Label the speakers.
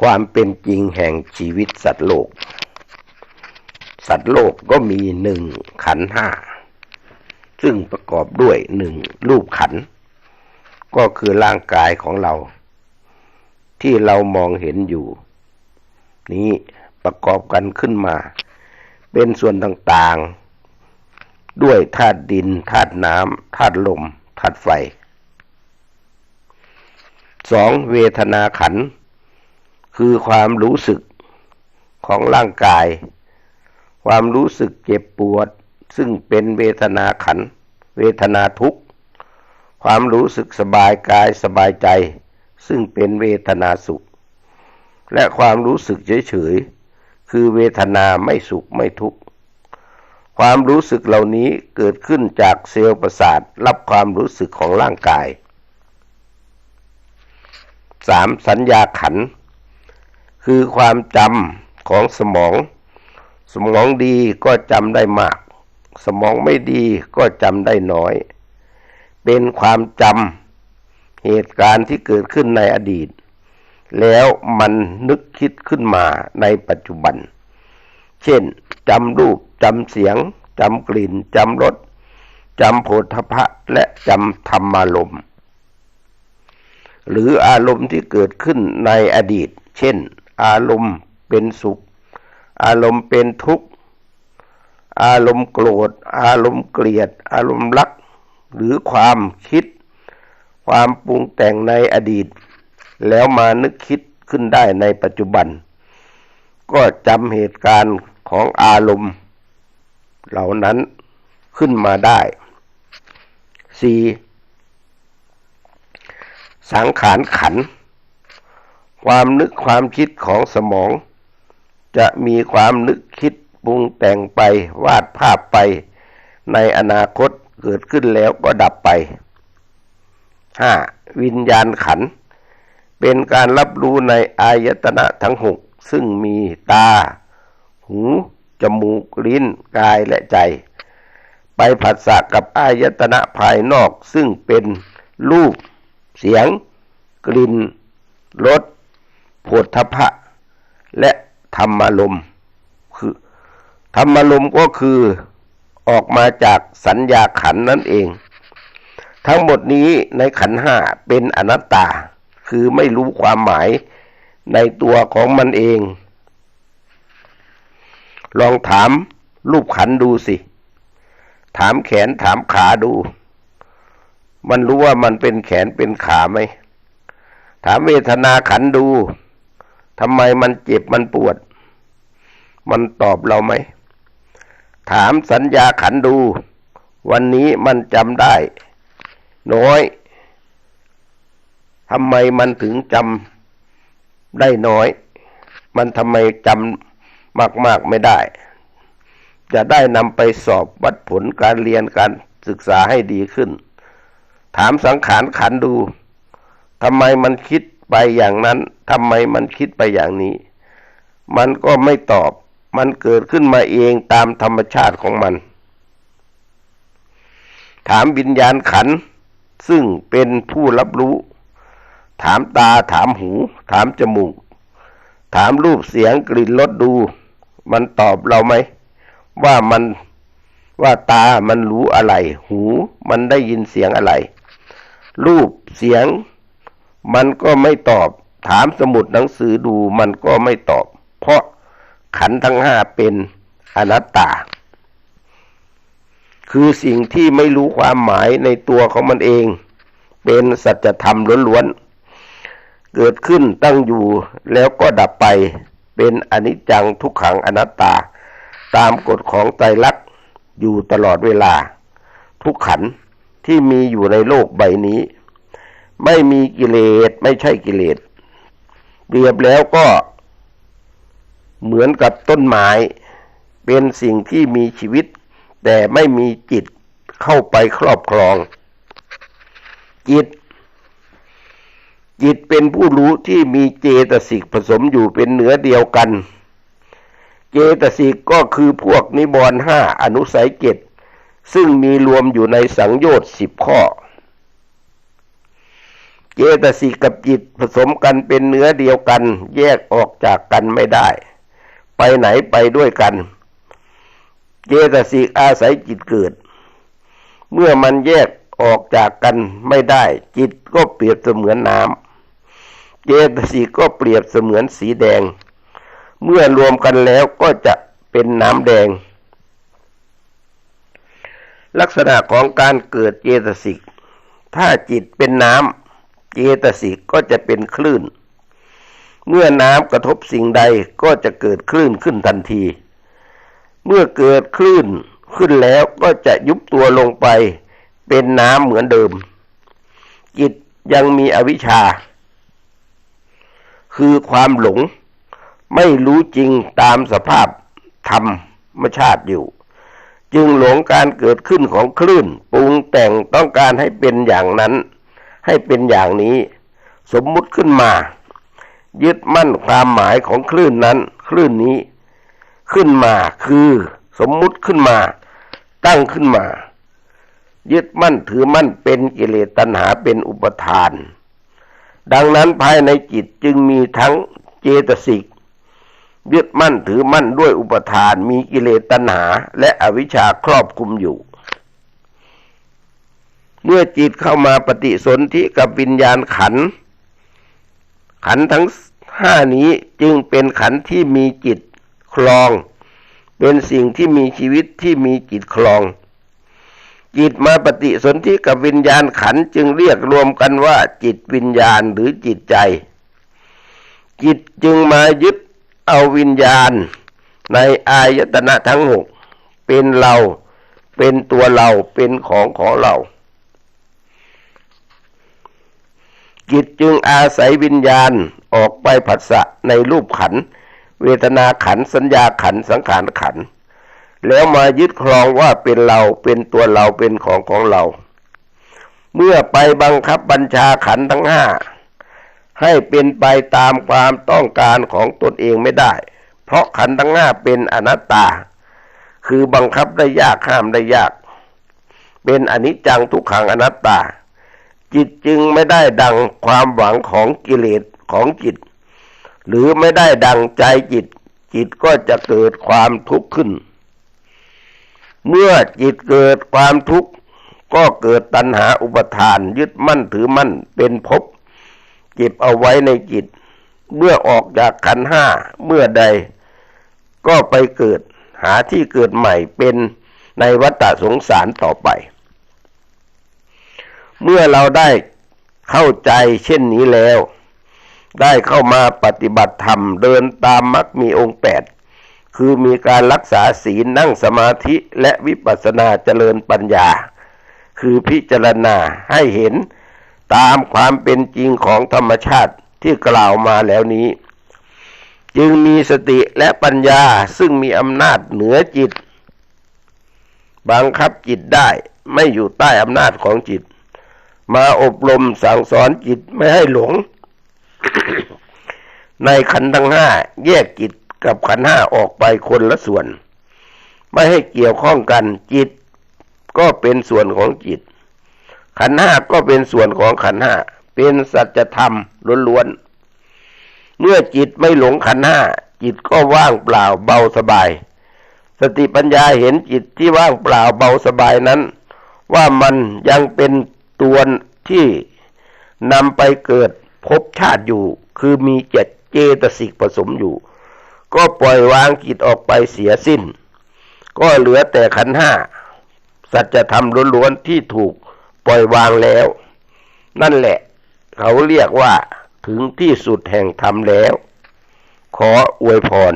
Speaker 1: ความเป็นจริงแห่งชีวิตสัตว์โลก สัตว์โลกก็มีหนึ่งขันห้า ซึ่งประกอบด้วยหนึ่งรูปขัน ก็คือร่างกายของเรา ที่เรามองเห็นอยู่ นี้ประกอบกันขึ้นมา เป็นส่วนต่างๆ ด้วยธาตุดินธาตุน้ำธาตุลมธาตุไฟสองเวทนาขันธ์ คือความรู้สึกของร่างกาย ความรู้สึกเจ็บปวด ซึ่งเป็นเวทนาขัน เวทนาทุกข์ ความรู้สึกสบายกายสบายใจ ซึ่งเป็นเวทนาสุข และความรู้สึกเฉยๆ คือเวทนาไม่สุขไม่ทุกข์ ความรู้สึกเหล่านี้เกิดขึ้นจากเซลล์ประสาทรับความรู้สึกของร่างกาย 3. สัญญาขันธ์ คือความจำของสมอง สมองดีก็จำได้มาก สมองไม่ดีก็จำได้น้อย เป็นความจำเหตุการณ์ที่เกิดขึ้นในอดีต แล้วมันนึกคิดขึ้นมาในปัจจุบัน เช่นจำรูปจำเสียงจำกลิ่นจำรสจำโผฏฐพะและจำธรรมารมณ์หรืออารมณ์ที่เกิดขึ้นในอดีต เช่น อารมณ์เป็นสุข อารมณ์เป็นทุกข์ อารมณ์โกรธ อารมณ์เกลียด อารมณ์รัก หรือความคิด ความปรุงแต่งในอดีต แล้วมานึกคิดขึ้นได้ในปัจจุบัน ก็จำเหตุการณ์ของอารมณ์ เหล่านั้นขึ้นมาได้ 4. สังขารขัน ความนึกความคิดของสมอง จะมีความนึกคิดปรุงแต่งไปวาดภาพไป ในอนาคตเกิดขึ้นแล้วก็ดับไป 5. วิญญาณขัน เป็นการรับรู้ในอายตนะทั้งหกซึ่งมีตา หู จมูก ลิ้น กายและใจ ไปผัสสะกับอายตนะภายนอกซึ่งเป็นรูป เสียง กลิ่นรส โพธพะ และธรรมลมคือธรรมลมก็คือออกมาจากสัญญาขันนั่นเอง ทั้งหมดนี้ในขันห้าเป็นอนัตตา คือไม่รู้ความหมายในตัวของมันเอง ลองถามรูปขันดูสิ ถามแขนถามขาดู มันรู้ว่ามันเป็นแขนเป็นขาไหม ถามเวทนาขันดู ทำไมมันเจ็บมันปวด มันตอบเราไหม ถามสัญญาขันดู วันนี้มันจำได้ น้อยทำไมมันถึงจำได้น้อย มันทำไมจำมากๆไม่ได้ จะได้นำไปสอบวัดผลการเรียนการศึกษาให้ดีขึ้น ถามสังขารขันดูทำไมมันคิด ไปอย่างนั้นทำไมมันคิดไปอย่างนี้ มันก็ไม่ตอบ มันเกิดขึ้นมาเองตามธรรมชาติของมัน ถามวิญญาณขัน ซึ่งเป็นผู้รับรู้ ถามตาถามหู ถามจมูก ถามรูปเสียงกลิ่นรสดู มันตอบเราไหม ว่ามันว่าตามันรู้อะไร หูมันได้ยินเสียงอะไร รูปเสียง มันก็ไม่ตอบ ถามสมุดหนังสือดูมันก็ไม่ตอบ เพราะขันทั้งห้าเป็นอนัตตา คือสิ่งที่ไม่รู้ความหมายในตัวของมันเอง เป็นสัจธรรมล้วนๆ เกิดขึ้นตั้งอยู่แล้วก็ดับไปเป็นอนิจจังทุกขังอนัตตา ตามกฎของไตรลักษณ์อยู่ตลอดเวลา ทุกขันที่มีอยู่ในโลกใบนี้ ไม่มีกิเลสไม่ใช่กิเลสเปรียบแล้วก็เหมือนกับต้นไม้เป็นสิ่งที่มีชีวิต แต่ไม่มีจิตเข้าไปครอบครอง จิต จิตเป็นผู้รู้ที่มีเจตสิกผสมอยู่เป็นเนื้อเดียวกัน เจตสิกก็คือพวกนิบรณ์ห้าอนุสัยเกตซึ่งมีรวมอยู่ในสังโยชน์สิบข้อ เจตสิกกับจิตผสมกันเป็นเนื้อเดียวกัน แยกออกจากกันไม่ได้ ไปไหนไปด้วยกัน เจตสิกอาศัยจิตเกิด เมื่อมันแยกออกจากกันไม่ได้ จิตก็เปรียบเสมือนน้ำเจตสิกก็เปรียบเสมือนสีแดง เมื่อรวมกันแล้วก็จะเป็นน้ำแดง ลักษณะของการเกิดเจตสิกถ้าจิตเป็นน้ำ เจตสิกก็จะเป็นคลื่น เมื่อน้ำกระทบสิ่งใดก็จะเกิดคลื่นขึ้นทันที เมื่อเกิดคลื่นขึ้นแล้วก็จะยุบตัวลงไป เป็นน้ำเหมือนเดิม จิตยังมีอวิชชา คือความหลง ไม่รู้จริงตามสภาพธรรมชาติอยู่ จึงหลงการเกิดขึ้นของคลื่น ปรุงแต่งต้องการให้เป็นอย่างนั้น ให้เป็นอย่างนี้ สมมุติขึ้นมา ยึดมั่นความหมายของคลื่นนั้นคลื่นนี้ ขึ้นมาคือ สมมุติขึ้นมา ตั้งขึ้นมา ยึดมั่นถือมั่นเป็นกิเลสตัณหาเป็นอุปทาน ดังนั้นภายในจิตจึงมีทั้งเจตสิกยึดมั่นถือมั่นด้วยอุปทานมีกิเลสตัณหา และอวิชชาครอบคุมอยู่ เมื่อจิตเข้ามาปฏิสนธิกับวิญญาณขัน ขันทั้งห้านี้จึงเป็นขันที่มีจิตคลอง เป็นสิ่งที่มีชีวิตที่มีจิตคลอง จิตมาปฏิสนธิกับวิญญาณขันจึงเรียกรวมกันว่าจิตวิญญาณหรือจิตใจ จิตจึงมายึดเอาวิญญาณ ในอายตนะทั้งหกเป็นเรา เป็นตัวเราเป็นของของเรา จิตจึงอาศัยวิญญาณออกไปผัสสะในรูปขัน เวทนาขันสัญญาขันสังขารขัน แล้วมายึดครองว่าเป็นเราเป็นตัวเราเป็นของของเรา เมื่อไปบังคับบัญชาขันทั้งห้าให้เป็นไปตามความต้องการของตนเองไม่ได้ เพราะขันทั้งห้าเป็นอนัตตา คือบังคับได้ยากห้ามได้ยาก เป็นอนิจจังทุกขังอนัตตา จิตจึงไม่ได้ดังความหวังของกิเลสของจิต หรือไม่ได้ดังใจจิต จิตก็จะเกิดความทุกข์ขึ้น เมื่อจิตเกิดความทุกข์ก็เกิดตัณหาอุปทานยึดมั่นถือมั่นเป็นภพเก็บเอาไว้ในจิต เมื่อออกจากขันห้าเมื่อใด ก็ไปเกิดหาที่เกิดใหม่เป็นในวัฏสงสารต่อไป เมื่อเราได้เข้าใจเช่นนี้แล้ว ได้เข้ามาปฏิบัติธรรมเดินตามมรรคมีองค์แปดคือมีการรักษาศีลนั่งสมาธิและวิปัสสนาเจริญปัญญา คือพิจารณาให้เห็นตามความเป็นจริงของธรรมชาติที่กล่าวมาแล้วนี้ จึงมีสติและปัญญาซึ่งมีอำนาจเหนือจิต บังคับจิตได้ไม่อยู่ใต้อำนาจของจิต มาอบรมสั่งสอนจิตไม่ให้หลง ในขันธ์ทั้งห้าแยกจิตกับขันธ์ห้าออกไปคนละส่วน ไม่ให้เกี่ยวข้องกันจิตก็เป็นส่วนของจิต ขันห้าก็เป็นส่วนของขันห้าเป็นสัจธรรมล้วนๆเมื่อจิตไม่หลงขันห้าจิตก็ว่างเปล่าเบาสบาย สติปัญญาเห็นจิตที่ว่างเปล่าเบาสบายนั้น ว่ามันยังเป็น ตัวที่นำไปเกิดพบชาติอยู่ คือมีเจ็ดเจตสิกผสมอยู่ ก็ปล่อยวางจิตออกไปเสียสิ้น ก็เหลือแต่ขันห้า สัจธรรมล้วนๆที่ถูกปล่อยวางแล้ว นั่นแหละ เขาเรียกว่าถึงที่สุดแห่งธรรมแล้ว ขออวยพร